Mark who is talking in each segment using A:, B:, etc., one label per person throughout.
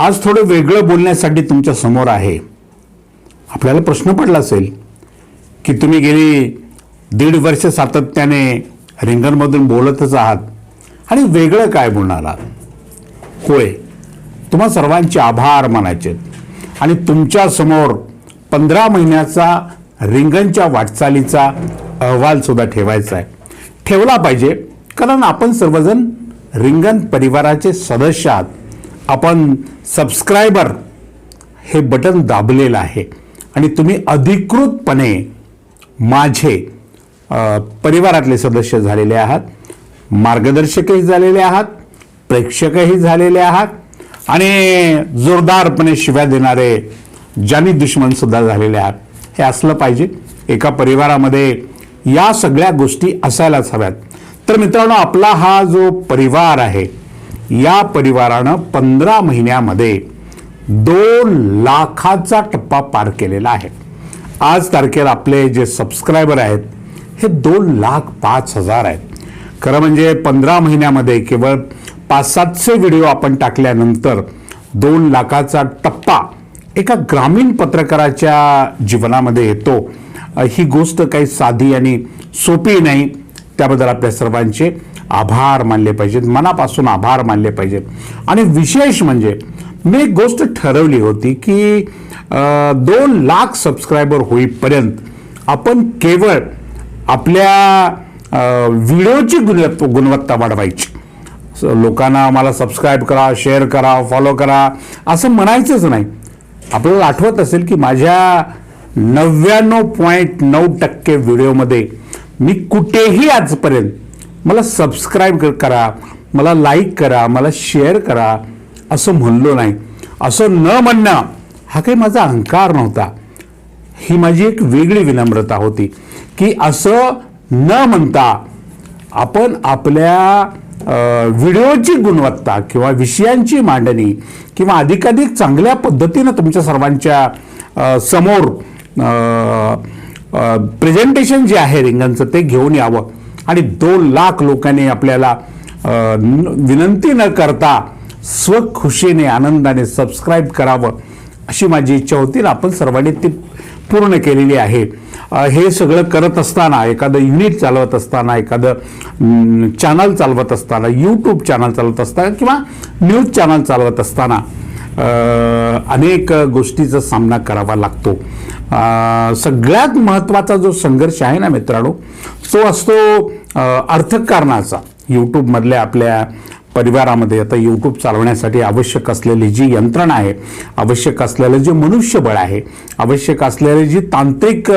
A: आज थोडं वेगळं बोलण्यासाठी तुमच्यासमोर आहे. आपल्याला प्रश्न पडला असेल की तुम्ही गेली दीड वर्ष सातत्याने रिंगणमधून बोलतच आहात आणि वेगळं काय बोलणार आहात? होय तुम्हा सर्वांचे आभार मानायचे आणि तुमच्यासमोर पंधरा महिन्याचा रिंगणच्या वाटचालीचा अहवालसुद्धा ठेवायचा आहे. ठेवला पाहिजे कारण आपण सर्वजण रिंगण परिवाराचे सदस्य आहात. आपण सबस्क्रायबर हे बटन दाबलेलं आहे. आणि तुम्ही अधिकृतपणे माझे परिवारातले सदस्य झालेले आहात मार्गदर्शकही झालेले आहात प्रेक्षकही झालेले आहात आणि जोरदारपणे शिव्या देणारे जानी दुश्मनसुद्धा झालेले आहात. हे असलं पाहिजे. एका परिवारामध्ये या सगळ्या गोष्टी असायलाच हव्यात. तर मित्रांनो आपला हा जो परिवार आहे या परिवारानं पंधरा महिन्यामध्ये दोन लाखाचा टप्पा पार केलेला आहे. आज तारखेला आपले जे सबस्क्रायबर आहेत हे दोन लाख पाच हजार आहेत. खरं म्हणजे पंधरा महिन्यामध्ये केवळ पाच सातशे व्हिडिओ आपण टाकल्यानंतर दोन लाखाचा टप्पा एका ग्रामीण पत्रकाराच्या जीवनामध्ये येतो. ही गोष्ट काही साधी आणि सोपी नाही. त्याबद्दल आपल्या सर्वांचे आभार मानले पाहिजेत मनापासून आभार मानले पाहिजेत. आणि विशेष म्हणजे मी एक गोष्ट ठरवली होती की दोन लाख सबस्क्रायबर होईपर्यंत आपण केवळ आपल्या व्हिडिओची गुणवत्ता गुणवत्ता वाढवायची. लोकांना मला सबस्क्राईब करा शेअर करा फॉलो करा असं म्हणायचंच नाही. आपल्याला आठवत असेल की माझ्या नव्याण्णव पॉईंट नऊ टक्के व्हिडिओमध्ये मी कुठेही आजपर्यंत मला सबस्क्राईब करा मला लाईक करा मला शेअर करा असं म्हणलो नाही. असं न म्हणणं हा काही माझा अहंकार नव्हता. ही माझी एक वेगळी विनम्रता होती की असं न म्हणता आपण आपल्या व्हिडिओची गुणवत्ता किंवा विषयांची मांडणी किंवा अधिकाधिक चांगल्या पद्धतीनं तुमच्या सर्वांच्या समोर प्रेझेंटेशन जे आहे रिंगणचं ते घेऊन यावं. आणि दोन लाख लोकांनी आपल्याला विनंती न करता स्वखुशीने आनंदाने सबस्क्राईब करावं अशी माझी इच्छा होती आपण सर्वांनी ती पूर्ण केलेली आहे. हे सगळं करत असताना एखादं युनिट चालवत असताना एखादं चॅनल चालवत असताना यूट्यूब चॅनल चालवत असताना किंवा न्यूज चॅनल चालवत असताना अनेक गोष्टीचा सामना करावा लागतो. सगळ्यात महत्त्वाचा जो संघर्ष आहे ना मित्रांनो तो असतो अर्थकारणाचा यूट्यूबमधल्या आपल्या परिवारामध्ये आता यूट्यूब चालवण्यासाठी आवश्यक असलेली जी यंत्रणा आहे आवश्यक असलेलं जे मनुष्यबळ आहे आवश्यक असलेले जी तांत्रिक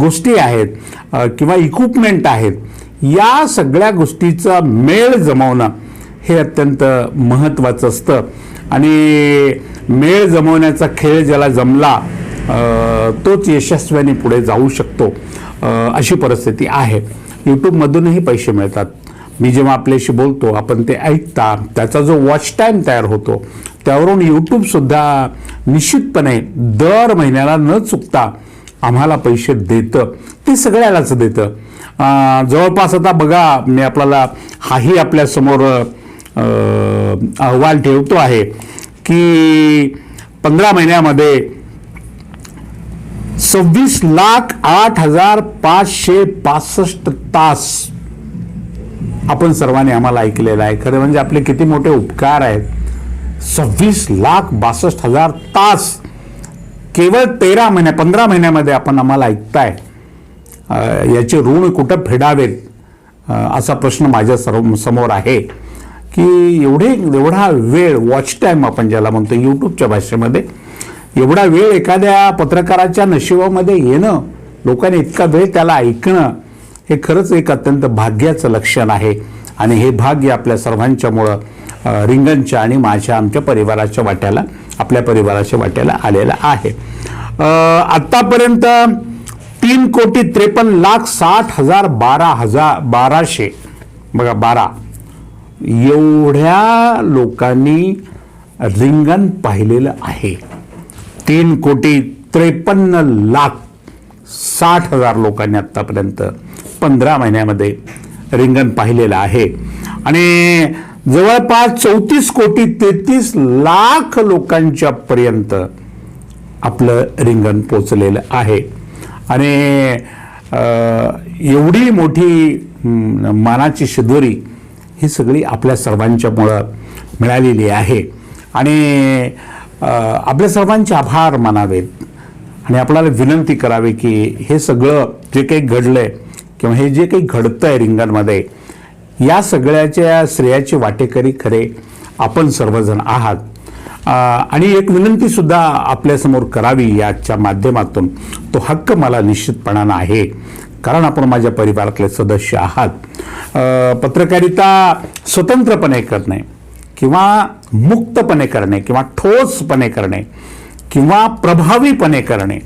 A: गोष्टी आहेत किंवा इक्विपमेंट आहेत या सगळ्या गोष्टीचा मेळ जमवणं हे अत्यंत महत्त्वाचं असतं. आणि मेळ जमवण्याचा खेळ ज्याला जमला तोच यशस्वीने पुढे जाऊ शकतो अशी परिस्थिती आहे. यूट्यूबमधूनही पैसे मिळतात. मी जेव्हा आपल्याशी बोलतो आपण ते ऐकता त्याचा जो वॉच टाईम तयार होतो त्यावरून यूट्यूबसुद्धा निश्चितपणे दर महिन्याला न चुकता आम्हाला पैसे देतं. ते सगळ्यालाच देतं. जवळपास आता बघा मी आपल्याला हाही आपल्यासमोर अहवाल ठेवतो आहे की पंधरा महिन्यामध्ये सव्वीस लाख आठ हजार पाचशे पासष्ट तास आपण सर्वांनी आम्हाला ऐकलेलं आहे. खरं म्हणजे आपले किती मोठे उपकार आहेत. सव्वीस लाख बासष्ट हजार तास केवळ तेरा महिन्या पंधरा महिन्यामध्ये आपण आम्हाला ऐकताय. याचे ऋण कुठं फेडावेत असा प्रश्न माझ्या सर्व समोर आहे. की एवढे एवढा वेळ वॉच टाईम आपण ज्याला म्हणतो यूट्यूबच्या भाषेमध्ये एवढा वेळ एखाद्या पत्रकाराच्या नशिबामध्ये येणं लोकांनी इतका वेळ त्याला ऐकणं हे खरंच एक अत्यंत भाग्याचं लक्षण आहे. आणि हे भाग्य आपल्या सर्वांच्यामुळं रिंगणच्या आणि माझ्या आमच्या परिवाराच्या वाट्याला आपल्या परिवाराच्या वाट्याला आलेलं आहे. आत्तापर्यंत तीन कोटी त्रेपन्न लाख साठ हजार बारा हजार बाराशे बघा बारा एवढ्या लोकांनी रिंगण पाहिलेलं आहे. तीन कोटी त्रेपन्न लाख साठ हजार लोकांनी आत्तापर्यंत पंधरा महिन्यामध्ये रिंगण पाहिलेलं आहे. आणि जवळपास चौतीस कोटी तेहतीस लाख लोकांच्या पर्यंत आपलं रिंगण पोचलेलं आहे. आणि एवढी मोठी मानाची शिदोरी ही सगळी आपल्या सर्वांच्यामुळं मिळालेली आहे. आणि आपल्या सर्वांचे आभार मानावेत. आणि आपल्याला विनंती करावी की हे सगळं जे काही घडलं आहे किंवा हे जे काही घडतं आहे रिंगणमध्ये या सगळ्याच्या श्रेयाचे वाटेकरी खरे आपण सर्वजण आहात. आणि एक विनंतीसुद्धा आपल्यासमोर करावी याच्या माध्यमातून तो हक्क मला निश्चितपणानं आहे. कारण आपण माझ्या परिवारातले सदस्य आहात. पत्रकारिता स्वतंत्रपणे करणे किंवा मुक्तपणे करणे किंवा ठोसपणे करणे किंवा प्रभावीपणे करणे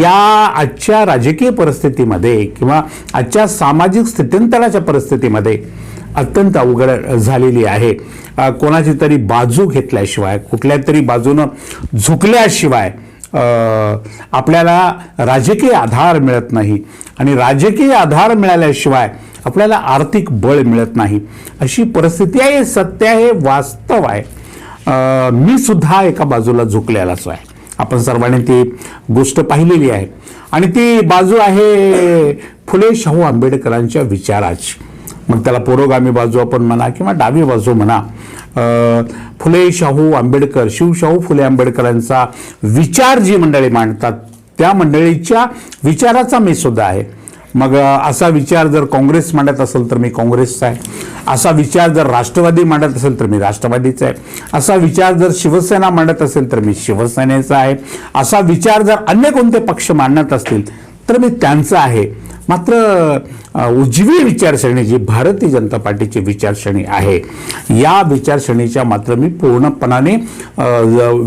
A: या आजच्या राजकीय परिस्थितीमध्ये किंवा आजच्या सामाजिक स्थित्यंतराच्या परिस्थितीमध्ये अत्यंत अवघड झालेली आहे. कोणाची तरी बाजू घेतल्याशिवाय कुठल्या तरी बाजूनं झुकल्याशिवाय आपल्याला राजकीय आधार मिळत नाही आणि राजकीय आधार मिळाल्याशिवाय आपल्याला आर्थिक बळ मिळत नाही. अशी परिस्थिती आहे सत्य हे वास्तव आहे. मी सुद्धा एका बाजूला झुकलेलाच आहे. आपण सर्वांनी ती गोष्ट पाहिलेली आहे. आणि ती बाजू आहे फुले शाहू आंबेडकरांच्या विचाराची. मग त्याला पुरोगामी बाजू आपण म्हणा किंवा डावी बाजू म्हणा फुले शाहू आंबेडकर शिवशाहू फुले आंबेडकरांचा विचार जी मंडळी मांडतात त्या मंडळीच्या विचाराचा मी सुद्धा आहे. मग असा विचार जर काँग्रेस मांडत असेल तर मी काँग्रेसचा आहे. असा विचार जर राष्ट्रवादी मांडत असेल तर मी राष्ट्रवादीचा आहे. असा विचार जर शिवसेना मांडत असेल तर मी शिवसेनेचा आहे. असा विचार जर अन्य कोणते पक्ष मांडत असतील तर मी त्यांचा आहे. मात्र उजवी विचारसरणी जी भारतीय जनता पार्टीची विचारसरणी आहे या विचारसरणीच्या मात्र मी पूर्णपणाने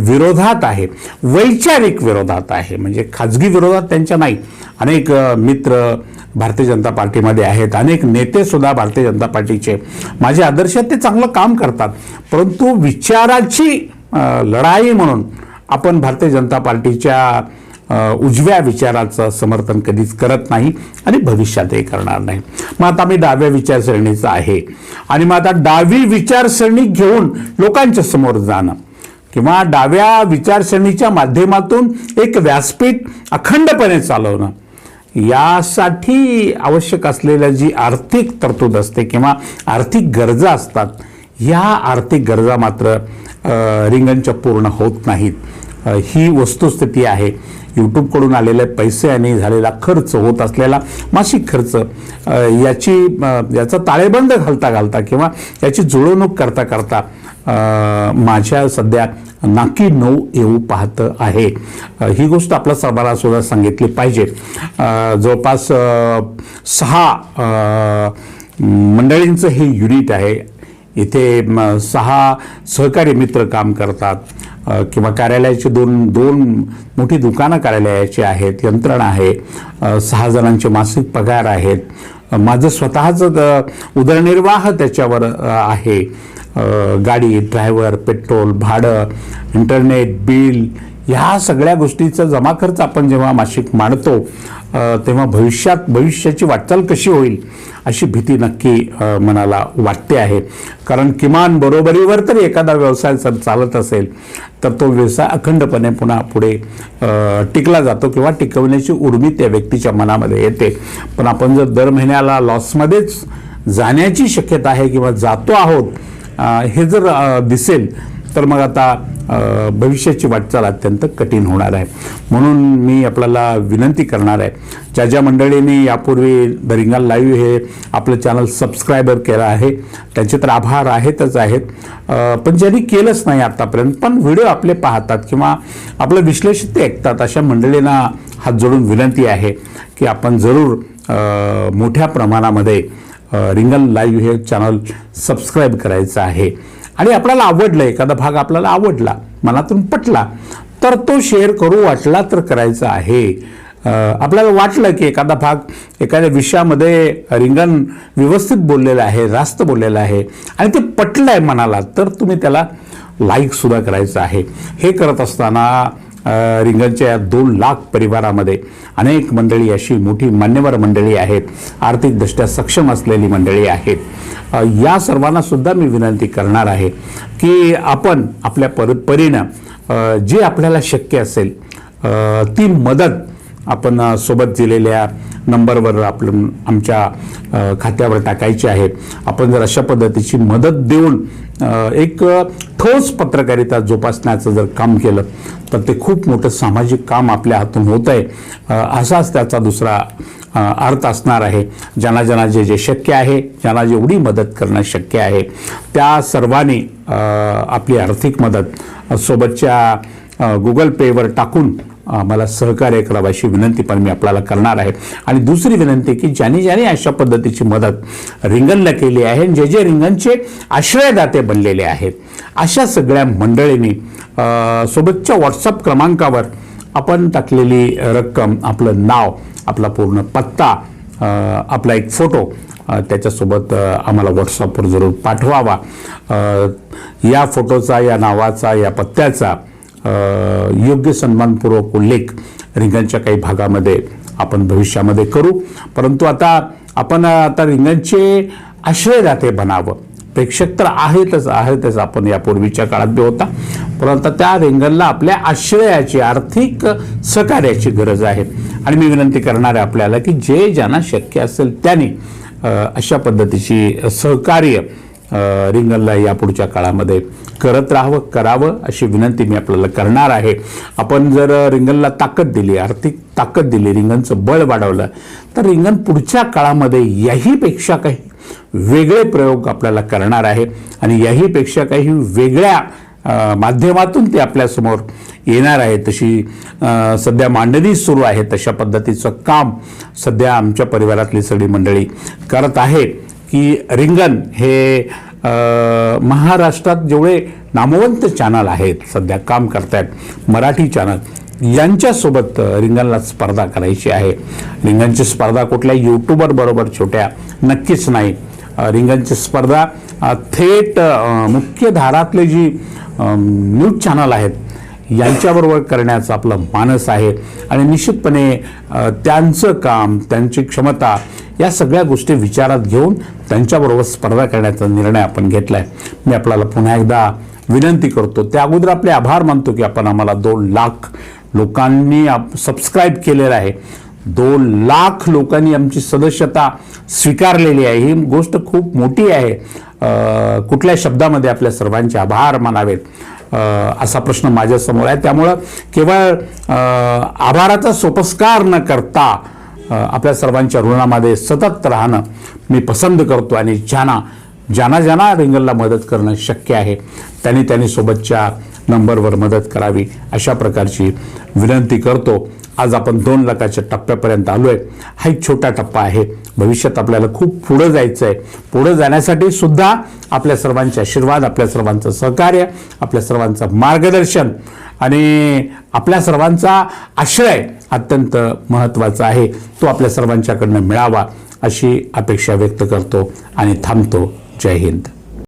A: विरोधात आहे. वैचारिक विरोधात आहे. म्हणजे खाजगी विरोधात त्यांच्या नाही. अनेक मित्र भारतीय जनता पार्टीमध्ये आहेत. अनेक नेतेसुद्धा भारतीय जनता पार्टीचे. माझे आदर्श ते चांगलं काम करतात. परंतु विचाराची लढाई म्हणून आपण भारतीय जनता पार्टीच्या उजव्या विचाराचं समर्थन कधीच करत नाही आणि भविष्यातही करणार नाही. मग आता मी डाव्या विचारसरणीचा आहे. आणि मग आता डावी विचारसरणी घेऊन लोकांच्या समोर जाणं. किंवा डाव्या विचारसरणीच्या माध्यमातून एक व्यासपीठ अखंडपणे चालवणं. यासाठी आवश्यक असलेल्या जी आर्थिक तरतूद असते किंवा आर्थिक गरजा असतात ह्या आर्थिक गरजा मात्र रिंगणच्या पूर्ण होत नाहीत. ही वस्तुस्थिती आहे. यूट्यूबकडून आलेले पैसे आणि झालेला खर्च होत असलेला मासिक खर्च याची याचा ताळेबंद घालता घालता किंवा याची जुळवणूक करता करता माझ्या सध्या नाकी नऊ येऊ पाहत आहे. ही गोष्ट आपल्या सर्वांना सुद्धा सांगितली पाहिजे. जवळपास सहा मंडळींचं हे युनिट आहे. इथे सहा सहकारी मित्र काम करतात. किंवा कार्यालयाची दोन दोन मोठी दुकानं कार्यालयाची आहेत यंत्रणा आहे सहा जणांचे मासिक पगार आहेत. माझं स्वतःचं उदरनिर्वाह त्याच्यावर आहे. गाडी ड्रायव्हर पेट्रोल भाडं इंटरनेट बिल ह्या सगळ्या गोष्टीचा जमा खर्च आपण जेव्हा मासिक मांडतो तेव्हा भविष्यात भविष्याची वाटचाल कशी होईल अशी भीती नक्की मनाला वाटते आहे. कारण किमान बरोबरीवर तरी एखादा व्यवसाय जर चालत असेल तर तो व्यवसाय अखंडपणे पुन्हा पुढे टिकला जातो किंवा टिकवण्याची उर्मी त्या व्यक्तीच्या मनामध्ये येते. पण आपण जर दर महिन्याला लॉसमध्येच जाण्याची शक्यता आहे किंवा जातो आहोत हे जर दिसेल तर मग आता भविष्याची वाटचाल अत्यंत कठीण होणार आहे. म्हणून मी आपल्याला विनंती करणार आहे ज्या ज्या मंडळींनी यापूर्वी द रिंगल लाईव्ह हे आपलं चॅनल सबस्क्रायबर केलं आहे त्यांचे तर आभार आहेतच आहेत. पण ज्यांनी केलंच नाही आतापर्यंत पण व्हिडिओ आपले पाहतात किंवा आपलं विश्लेषण ते ऐकतात अशा मंडळींना हात जोडून विनंती आहे की आपण जरूर मोठ्या प्रमाणामध्ये रिंगल लाईव्ह हे चॅनल सबस्क्राईब करायचं आहे. आणि आपल्याला आवडलं एखादा भाग आपल्याला आवडला मनातून पटला तर तो शेअर करू वाटला तर करायचा आहे. आपल्याला वाटलं की एखादा भाग एखाद्या विषयामध्ये रिंगण व्यवस्थित बोललेलं आहे रास्त बोललेलं आहे आणि ते पटलं आहे मनाला तर तुम्ही त्याला लाईकसुद्धा करायचं आहे. हे करत असताना रिंगणच्या या दोन लाख परिवारामध्ये अनेक मंडळी अशी मोठी मान्यवर मंडळी आहेत आर्थिकदृष्ट्या सक्षम असलेली मंडळी आहेत. या सर्वांना सुद्धा मी विनंती करणार आहे की आपण आपल्या पर परीनं जे आपल्याला शक्य असेल ती मदत आपण सोबत दिलेल्या नंबरवर आपण आमच्या खात्यावर टाकायची आहे आपण जर अशा पद्धतीची मदत देऊन एक ठोस पत्रकारिता जोपासण्याचं जर काम केलं तर ते खूप मोठं सामाजिक काम आपल्या हातून होत आहे असाच त्याचा दुसरा अर्थ असणार आहे. ज्यांना ज्यांना जे जे शक्य आहे ज्यांना जेवढी मदत करणं शक्य आहे त्या सर्वांनी आपली आर्थिक मदत सोबतच्या गुगल पेवर टाकून मला सहकार्य करावं अशी विनंती पण मी आपल्याला करणार आहे. आणि दुसरी विनंती की ज्यांनी ज्यांनी अशा पद्धतीची मदत रिंगणला केली आहे आणि जे जे रिंगणचे आश्रयदाते बनलेले आहेत अशा सगळ्या मंडळींनी सोबतच्या व्हॉट्सअप क्रमांकावर आपण टाकलेली रक्कम आपलं नाव आपला पूर्ण पत्ता आपला एक फोटो त्याच्यासोबत आम्हाला व्हॉट्सअपवर जरूर पाठवावा. या फोटोचा या नावाचा या पत्त्याचा योग्य सन्मानपूर्वक उल्लेख रिंगणच्या काही भागामध्ये आपण भविष्यामध्ये करू. परंतु आता आपण आता रिंगणचे आश्रयदाते बनावं. प्रेक्षक तर आहेतच आहेतच. आपण यापूर्वीच्या काळात बी होता. परंतु त्या रिंगणला आपल्या आश्रयाची आर्थिक सहकार्याची गरज आहे. आणि मी विनंती करणार आहे आपल्याला की जे ज्यांना शक्य असेल त्यांनी अशा पद्धतीची सहकार्य रिंगलला यापुढच्या काळामध्ये करत राहावं करावं अशी विनंती मी आपल्याला करणार आहे. आपण जर रिंगणला ताकद दिली आर्थिक ताकद दिली रिंगणचं बळ वाढवलं तर रिंगण पुढच्या काळामध्ये याहीपेक्षा काही वेगळे प्रयोग आपल्याला करणार आहे. आणि याहीपेक्षा काही वेगळ्या माध्यमातून ते आपल्यासमोर येणार आहे. तशी सध्या मांडणी सुरू आहे. तशा पद्धतीचं काम सध्या आमच्या परिवारातली सगळी मंडळी करत आहे की रिंगण हे महाराष्ट्रात जेवढे नामवंत चॅनल आहेत सध्या काम करतायत मराठी चॅनल यांच्यासोबत रिंगणला स्पर्धा करायची आहे. रिंगणची स्पर्धा कुठल्या युट्यूबर बरोबर छोट्या नक्कीच नाही. रिंगणची स्पर्धा थेट मुख्य धारातले जी न्यूज चॅनल आहेत यांच्याबरोबर करण्याचा आपलं मानस आहे. आणि निश्चितपणे त्यांचं काम त्यांची क्षमता या सगळ्या गोष्टी विचारात घेऊन त्यांच्याबरोबर स्पर्धा करण्याचा निर्णय आपण घेतला आहे मी आपल्याला पुन्हा एकदा विनंती करतो. त्या अगोदर आपले आभार मानतो की आपण आम्हाला दोन लाख लोकांनी सबस्क्राईब केलेलं आहे. दोन लाख लोकांनी आमची सदस्यता स्वीकारलेली आहे. ही गोष्ट खूप मोठी आहे. कुठल्या शब्दामध्ये आपल्या सर्वांचे आभार मानावेत. असा प्रश्न माझ्यासमोर आहे. त्यामुळं केवळ आभाराचा सोपस्कार न करता आपल्या सर्वांच्या ऋणामध्ये सतत राहणं मी पसंत करतो आणि ज्यांना ज्यांना ज्यांना रिंगलला मदत करणं शक्य आहे त्यांनी त्यांनी सोबतच्या नंबरवर मदत करावी अशा प्रकारची विनंती करतो. आज आपण दोन लाखाच्या टप्प्यापर्यंत आलो आहे हा एक छोटा टप्पा आहे. भविष्यात आपल्याला खूप पुढं जायचं आहे पुढं जाण्यासाठी सुद्धा आपल्या सर्वांचे आशीर्वाद आपल्या सर्वांचं सहकार्य आपल्या सर्वांचं मार्गदर्शन आणि आपल्या सर्वांचा आश्रय अत्यंत महत्त्वाचा आहे. तो आपल्या सर्वांच्याकडनं मिळावा अशी अपेक्षा व्यक्त करतो आणि थांबतो. जय हिंद.